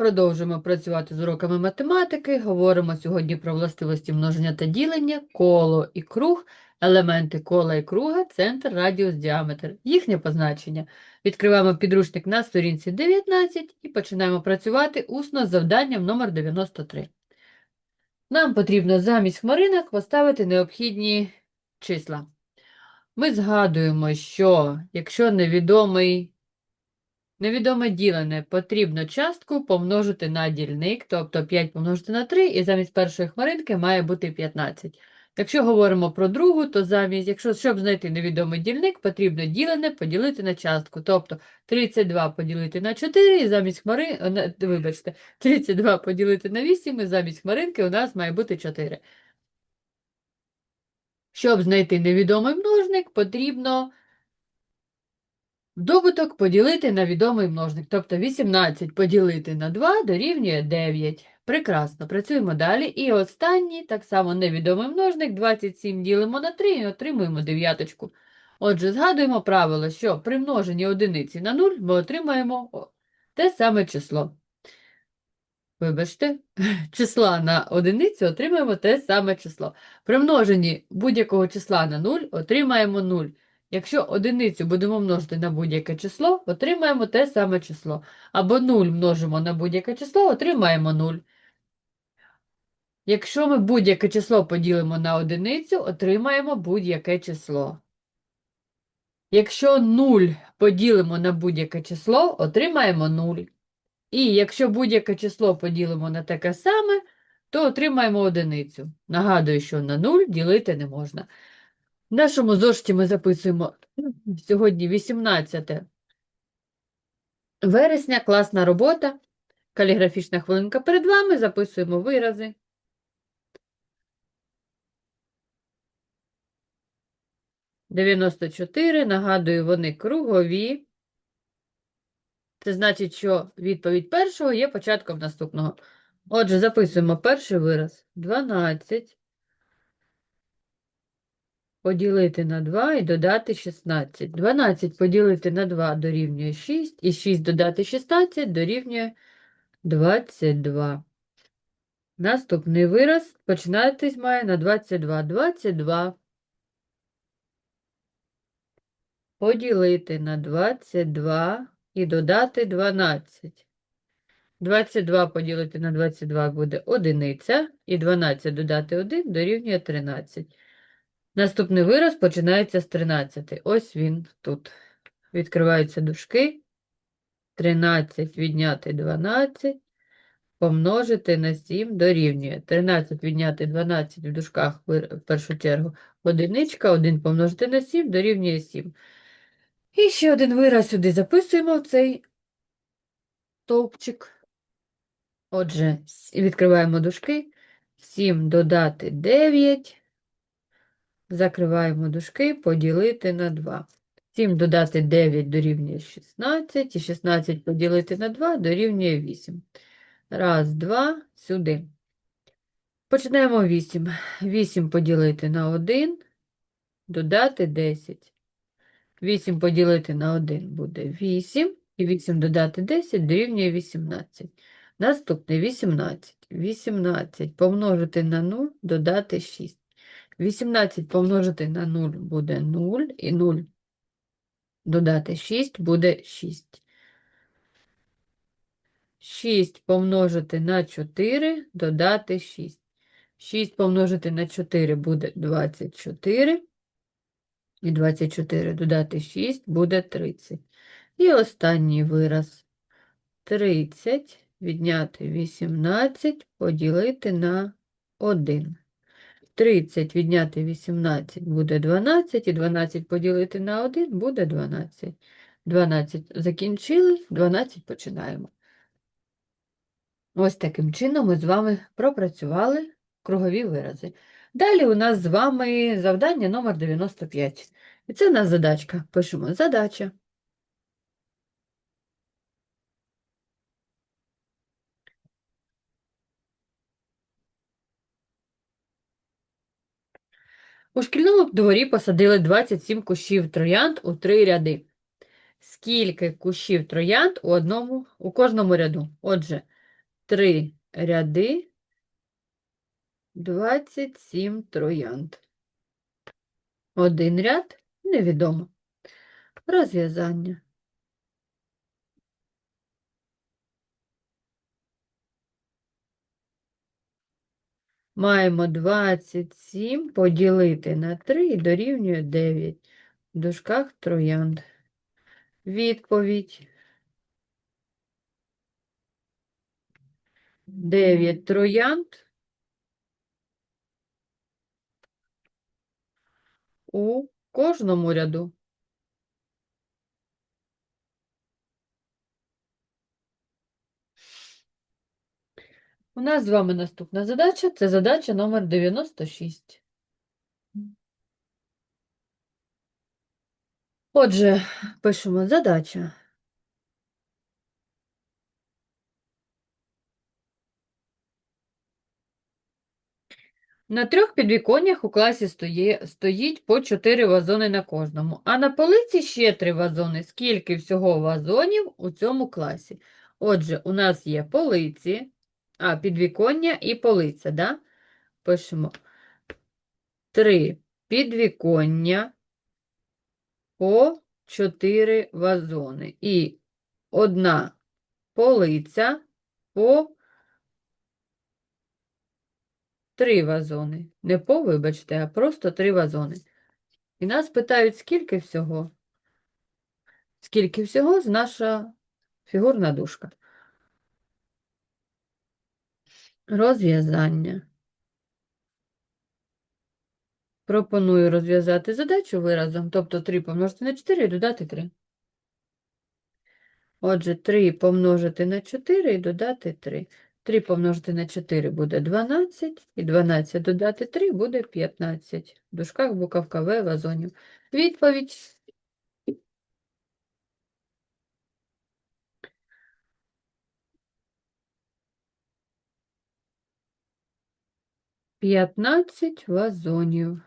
Продовжуємо працювати з уроками математики. Говоримо сьогодні про властивості множення та ділення, коло і круг, елементи кола і круга, центр, радіус, діаметр, їхнє позначення. Відкриваємо підручник на сторінці 19 і починаємо працювати усно з завданням номер 93. Нам потрібно замість хмаринок поставити необхідні числа. Ми згадуємо, що якщо невідомий Невідоме ділене потрібно частку помножити на дільник, тобто 5 помножити на 3, і замість першої хмаринки має бути 15. Якщо говоримо про другу, то замість, якщо, щоб знайти невідомий дільник, потрібно ділене поділити на частку. Тобто 32 поділити на 4, і замість хмари... вибачте, 32 поділити на 8, і замість хмаринки у нас має бути 4. Щоб знайти невідомий множник, потрібно Добуток поділити на відомий множник, тобто 18 поділити на 2 дорівнює 9. Прекрасно, працюємо далі. І останній, так само невідомий множник, 27 ділимо на 3 і отримуємо дев'яточку. Отже, згадуємо правило, що при множенні одиниці на 0 ми отримаємо те саме число. Вибачте, числа на одиницю отримаємо те саме число. При множенні будь-якого числа на 0 отримаємо 0. Якщо одиницю будемо множити на будь-яке число, отримаємо те саме число. Або 0 множимо на будь-яке число, отримаємо 0. Якщо ми будь-яке число поділимо на одиницю, отримаємо будь-яке число. Якщо 0 поділимо на будь-яке число, отримаємо 0. І якщо будь-яке число поділимо на таке саме, то отримаємо одиницю. Нагадую, що на 0 ділити не можна. В нашому зошиті ми записуємо сьогодні 18 вересня, класна робота, каліграфічна хвилинка перед вами, записуємо вирази. Дев'яносто чотири, нагадую, вони кругові. Це значить, що відповідь першого є початком наступного. Отже, записуємо перший вираз. 12 поділити на 2 і додати 16. 12 поділити на 2 дорівнює 6, і 6 додати 16 дорівнює 22. Наступний вираз починатись має на 22. 22 поділити на 22 і додати 12. 22 поділити на 22 буде одиниця, і 12 додати 1 дорівнює 13. Наступний вираз починається з 13. Ось він тут. Відкриваються дужки. 13 відняти 12, помножити на 7 дорівнює. 13 відняти 12 в дужках в першу чергу одиничка, 1 помножити на 7 дорівнює 7. І ще один вираз сюди записуємо в цей стовпчик. Отже, відкриваємо дужки. 7 додати 9. Закриваємо дужки, поділити на 2. 7 додати 9 дорівнює 16, і 16 поділити на 2 дорівнює 8. Раз, два, сюди. Починаємо 8. 8 поділити на 1, додати 10. 8 поділити на 1 буде 8, і 8 додати 10 дорівнює 18. Наступне 18. 18 помножити на 0, додати 6. 18 помножити на 0 буде 0, і 0 додати 6 буде 6. 6 помножити на 4, додати 6. 6 помножити на 4 буде 24. І 24 додати 6 буде 30. І останній вираз 30 відняти 18 поділити на 1. 30 відняти 18 буде 12, і 12 поділити на 1 буде 12. 12 закінчили, 12 починаємо. Ось таким чином ми з вами пропрацювали кругові вирази. Далі у нас з вами завдання номер 95. І це у нас задачка. Пишемо задача. У шкільному дворі посадили 27 кущів троянд у три ряди. Скільки кущів троянд у одному, у кожному ряду? Отже, три ряди, 27 троянд. Один ряд невідомо. Розв'язання. Маємо 27 поділити на 3 і дорівнює 9. В дужках троянд. Відповідь. 9 троянд у кожному ряду. У нас з вами наступна задача. Це задача номер 96. Отже, пишемо задача. На трьох підвіконнях у класі стоє, стоїть по чотири вазони на кожному, а на полиці ще три вазони. Скільки всього вазонів у цьому класі? Отже, у нас є полиці, а, підвіконня і полиця, да? Пишемо три підвіконня по чотири вазони. І одна полиця по три вазони. Не по, вибачте, а просто три вазони. І нас питають, скільки всього? Скільки всього з наша фігурна дужка? Розв'язання. Пропоную розв'язати задачу виразом, тобто 3 помножити на 4 і додати 3. Отже, 3 помножити на 4 і додати 3. 3 помножити на 4 буде 12, і 12 додати 3 буде 15. В дужках буковка В вазонів. Відповідь. П'ятнадцять вазонів.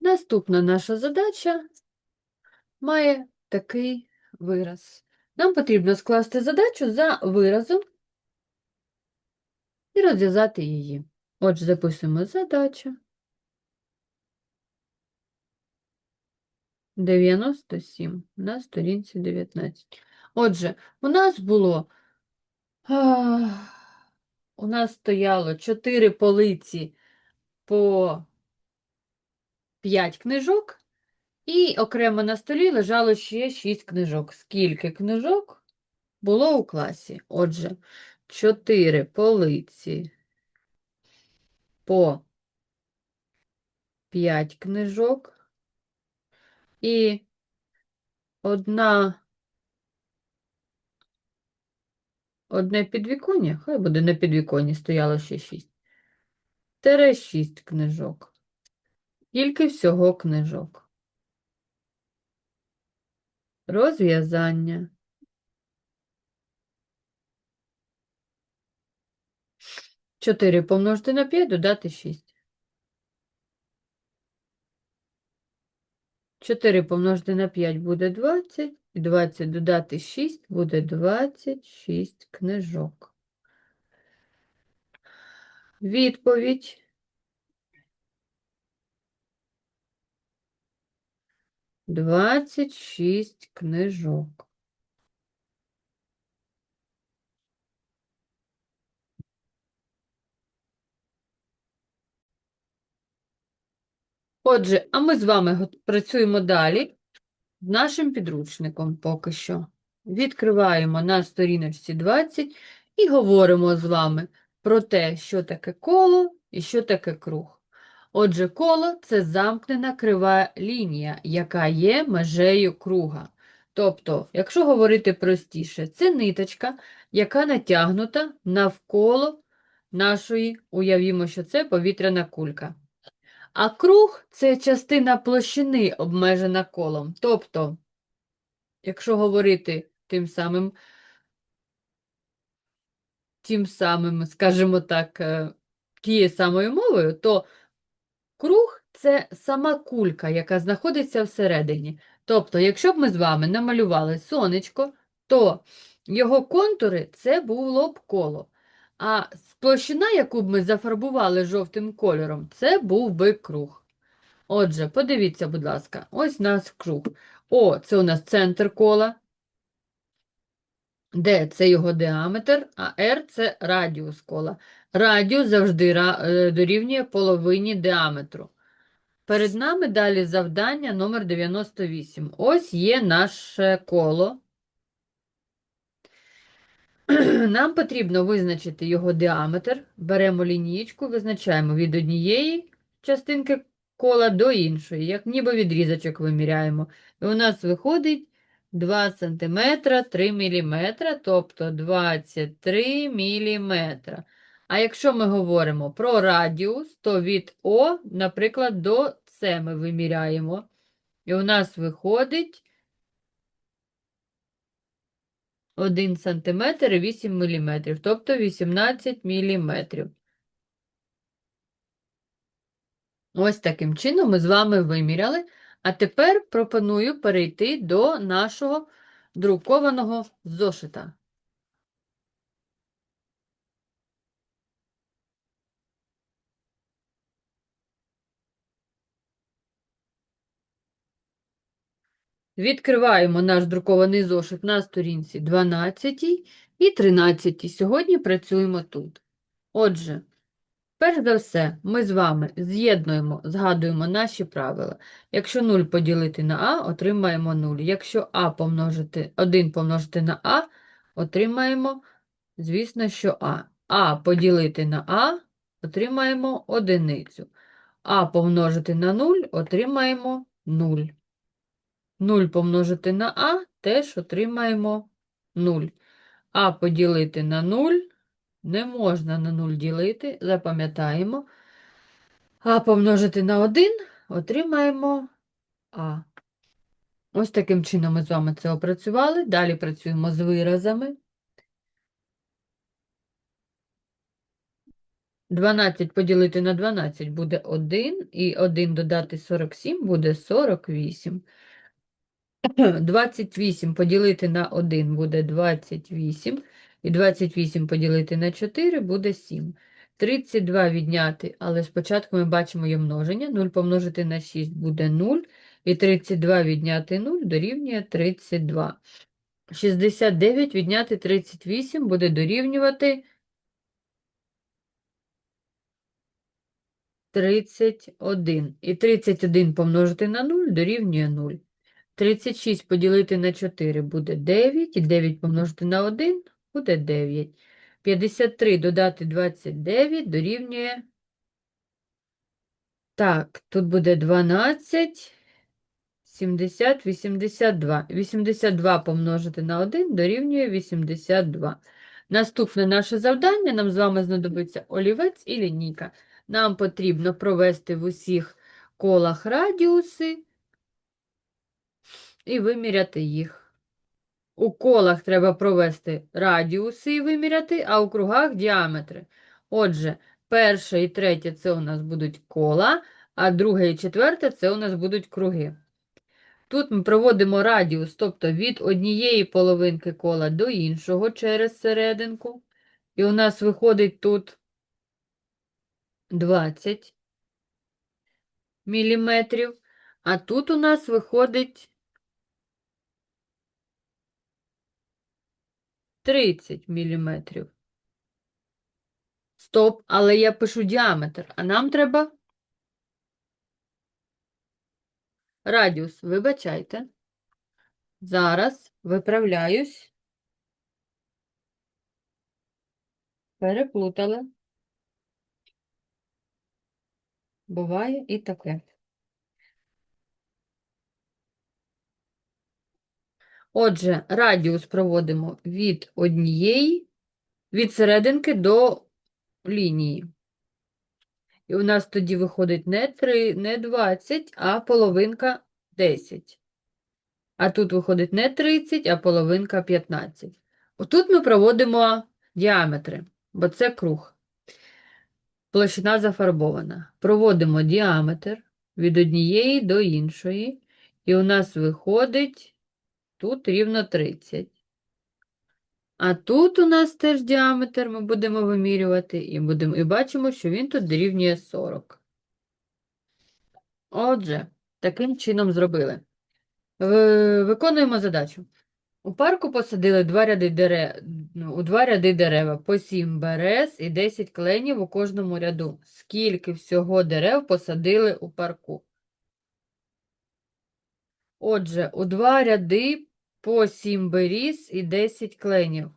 Наступна наша задача має такий вираз. Нам потрібно скласти задачу за виразом і розв'язати її. Отже, записуємо задача. 97 на сторінці 19. Отже, у нас було, у нас стояло 4 полиці по 5 книжок, і окремо на столі лежало ще 6 книжок. Скільки книжок було у класі? Отже, 4 полиці по 5 книжок і одна одне підвіконня, хай буде на підвіконні, стояло ще 6. Тере шість книжок. Тільки всього книжок? Розв'язання. Чотири помножити на 5, додати 6. 4 помножити на 5 буде 20, і 20 додати 6 буде 26 книжок. Відповідь. Двадцять шість книжок. Отже, а ми з вами працюємо далі з нашим підручником поки що. Відкриваємо на сторіночці 20 і говоримо з вами про те, що таке коло і що таке круг. Отже, коло це замкнена крива лінія, яка є межею круга. Тобто, якщо говорити простіше, це ниточка, яка натягнута навколо нашої, уявімо, що це повітряна кулька. А круг це частина площини, обмежена колом. Тобто, якщо говорити тим самим, тим самим, скажімо так, е, тією самою мовою, то круг це сама кулька, яка знаходиться всередині. Тобто, якщо б ми з вами намалювали сонечко, то його контури це було б коло. А площина, яку б ми зафарбували жовтим кольором, це був би круг. Отже, подивіться, будь ласка, ось у нас круг. О, це у нас центр кола. Д це його діаметр, а R це радіус кола. Радіус завжди е, дорівнює половині діаметру. Перед нами далі завдання номер 98. Ось є наше коло. Нам потрібно визначити його діаметр. Беремо лінієчку, визначаємо від однієї частинки кола до іншої, як ніби відрізочок виміряємо. І у нас виходить 2 см 3 мм, тобто 23 мм. А якщо ми говоримо про радіус, то від О, наприклад, до С ми виміряємо. І у нас виходить 1 см і 8 мм, тобто 18 мм. Ось таким чином ми з вами виміряли. А тепер пропоную перейти до нашого друкованого зошита. Відкриваємо наш друкований зошит на сторінці 12 і 13. Сьогодні працюємо тут. Отже, перш за все, ми з вами з'єднуємо, згадуємо наші правила. Якщо 0 поділити на А, отримаємо 0. Якщо А помножити, 1 помножити на А, отримаємо, звісно, що А. А поділити на А, отримаємо одиницю. А помножити на 0, отримаємо 0. 0 помножити на А, теж отримаємо 0. А поділити на 0 не можна на 0 ділити, запам'ятаємо. А помножити на 1 отримаємо А. Ось таким чином ми з вами це опрацювали. Далі працюємо з виразами. 12 поділити на 12 буде 1, і 1 додати 47 буде 48. 28 поділити на 1 буде 28, і 28 поділити на 4 буде 7. 32 відняти, але спочатку ми бачимо є множення. 0 помножити на 6 буде 0, і 32 відняти 0 дорівнює 32. 69 відняти 38 буде дорівнювати 31. І 31 помножити на 0 дорівнює 0. 36 поділити на 4 буде 9, і 9 помножити на 1 буде 9. 53 додати 29 дорівнює. Так, тут буде 12, 70, 82. 82 помножити на 1 дорівнює 82. Наступне наше завдання, нам з вами знадобиться олівець і лінійка. Нам потрібно провести в усіх колах радіуси і виміряти їх. У колах треба провести радіуси і виміряти, а у кругах діаметри. Отже, перше і третє це у нас будуть кола, а друге і четверте це у нас будуть круги. Тут ми проводимо радіус, тобто від однієї половинки кола до іншого через серединку. І у нас виходить тут 20 міліметрів, а тут у нас виходить 30 міліметрів. Стоп, але я пишу діаметр, а нам треба радіус. Вибачайте. Зараз виправляюсь. Переплутала. Буває і таке. Отже, радіус проводимо від однієї, від серединки до лінії. І у нас тоді виходить не 3, не 20, а половинка 10. А тут виходить не 30, а половинка 15. Отут ми проводимо діаметри, бо це круг. Площина зафарбована. Проводимо діаметр від однієї до іншої, і у нас виходить тут рівно 30. А тут у нас теж діаметр ми будемо вимірювати і, будемо, і бачимо, що він тут дорівнює 40. Отже, таким чином зробили. Виконуємо задачу. У парку посадили два ряди дерев, у два ряди дерева, по 7 берез і 10 кленів у кожному ряду. Скільки всього дерев посадили у парку? Отже, у два ряди по 7 беріз і 10 кленів.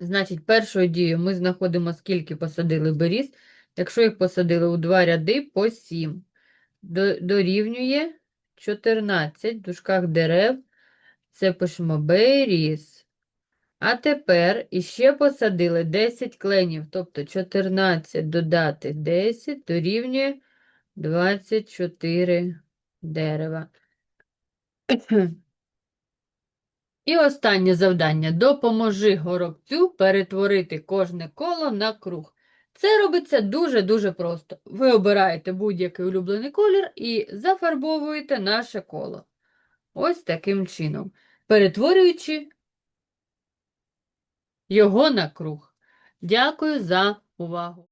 Значить, першою дією ми знаходимо, скільки посадили беріз. Якщо їх посадили у два ряди по 7, дорівнює 14 в дужках дерев. Це пишемо беріз. А тепер іще посадили 10 кленів, тобто 14 додати 10 дорівнює 24 дерева. І останнє завдання. Допоможи горобцю перетворити кожне коло на круг. Це робиться дуже-дуже просто. Ви обираєте будь-який улюблений колір і зафарбовуєте наше коло. Ось таким чином, перетворюючи його на круг. Дякую за увагу!